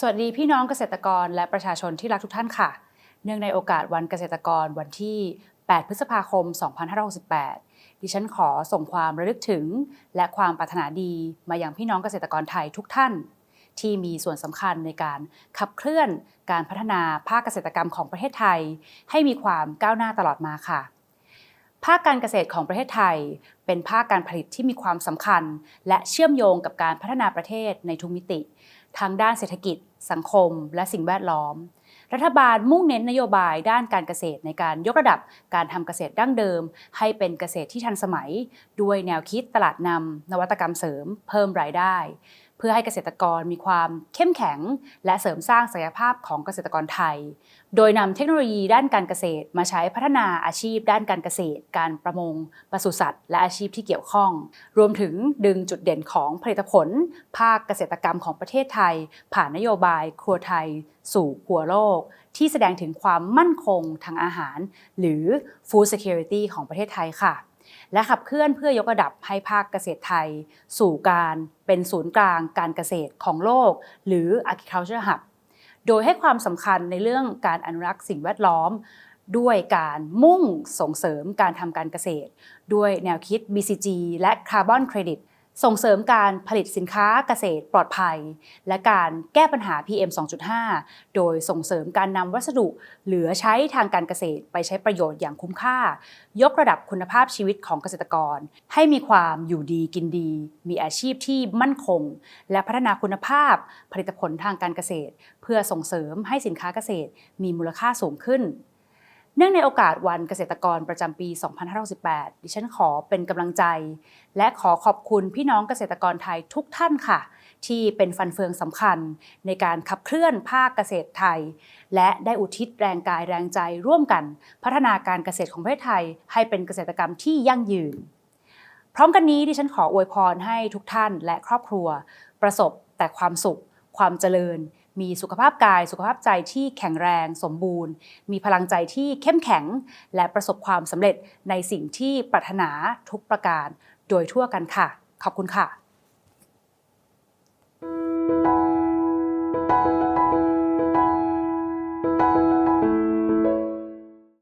สวัสดีพี่น้องเกษตรกรและประชาชนที่รักทุกท่านค่ะ เนื่องในโอกาสวันเกษตรกรวันที่ 8 พฤษภาคม 2568 ดิฉันขอส่งความระลึกถึง และความปรารถนาดีมายังพี่น้องเกษตรกรไทยทุกท่าน ที่มีส่วนสำคัญในการขับเคลื่อนการพัฒนาภาคเกษตรกรรมของประเทศไทย ให้มีความก้าวหน้าตลอดมาค่ะ ภาคการเกษตรของประเทศไทย เป็นภาคการผลิตที่มีความสำคัญ และเชื่อมโยงกับการพัฒนาประเทศในทุกมิติทั้งด้านเศรษฐกิจ สังคม และสิ่งแวดล้อม รัฐบาลมุ่งเน้นนโยบายด้านการเกษตรในการยกระดับการทำเกษตรดั้งเดิม ให้เป็นเกษตรที่ทันสมัย ด้วยแนวคิดตลาดนำนวัตกรรมเสริม เพิ่มรายได้ เพื่อให้เกษตรกรมีความเข้มแข็ง และเสริมสร้างศักยภาพของเกษตรกรไทย โดยนำเทคโนโลยีด้านการเกษตร มาใช้พัฒนาอาชีพ ด้านการเกษตร การประมงปศุสัตว์ และอาชีพที่เกี่ยวข้อง รวมถึงดึงจุดเด่นของผลิตผล ภาคเกษตรกรรมของประเทศไทย ผ่านนโยบาย ครัวไทย สู่ครัวโลก ที่แสดงถึงความมั่นคงทางอาหาร หรือ food security ของประเทศไทยค่ะ และขับเคลื่อนเพื่อยกระดับให้ภาคเกษตรไทย สู่การเป็นศูนย์กลางการเกษตรของโลก หรือ agriculture hub โดยให้ความสำคัญในเรื่องการอนุรักษ์สิ่งแวดล้อม ด้วยการมุ่งส่งเสริมการทำการเกษตร ด้วยแนวคิด BCG และ Carbon Credit ส่งเสริมการผลิตสินค้าเกษตรปลอดภัย และการแก้ปัญหา PM 2.5 โดยส่งเสริมการนำวัสดุเหลือใช้ทางการเกษตรไปใช้ประโยชน์อย่างคุ้มค่า ยกระดับคุณภาพชีวิตของเกษตรกร ให้มีความอยู่ดีกินดี มีอาชีพที่มั่นคง และพัฒนาคุณภาพผลิตผลทางการเกษตร เพื่อส่งเสริมให้สินค้าเกษตรมีมูลค่าสูงขึ้น เนื่องในโอกาสวันเกษตรกรประจำปี 2568 ดิฉันขอเป็นกำลังใจ และขอขอบคุณพี่น้องเกษตรกรไทยทุกท่านค่ะ ที่เป็นฟันเฟืองสำคัญ ในการขับเคลื่อนภาคเกษตรไทย และได้อุทิศแรงกายแรงใจร่วมกัน พัฒนาการเกษตรของประเทศไทย ให้เป็นเกษตรกรรมที่ยั่งยืน พร้อมกันนี้ดิฉันขออวยพรให้ทุกท่านและครอบครัว ประสบแต่ความสุข ความเจริญ มีสุขภาพกาย สุขภาพใจที่แข็งแรง สมบูรณ์ มีพลังใจที่เข้มแข็ง และประสบความสำเร็จในสิ่งที่ปรารถนาทุกประการ โดยทั่วกันค่ะ ขอบคุณค่ะ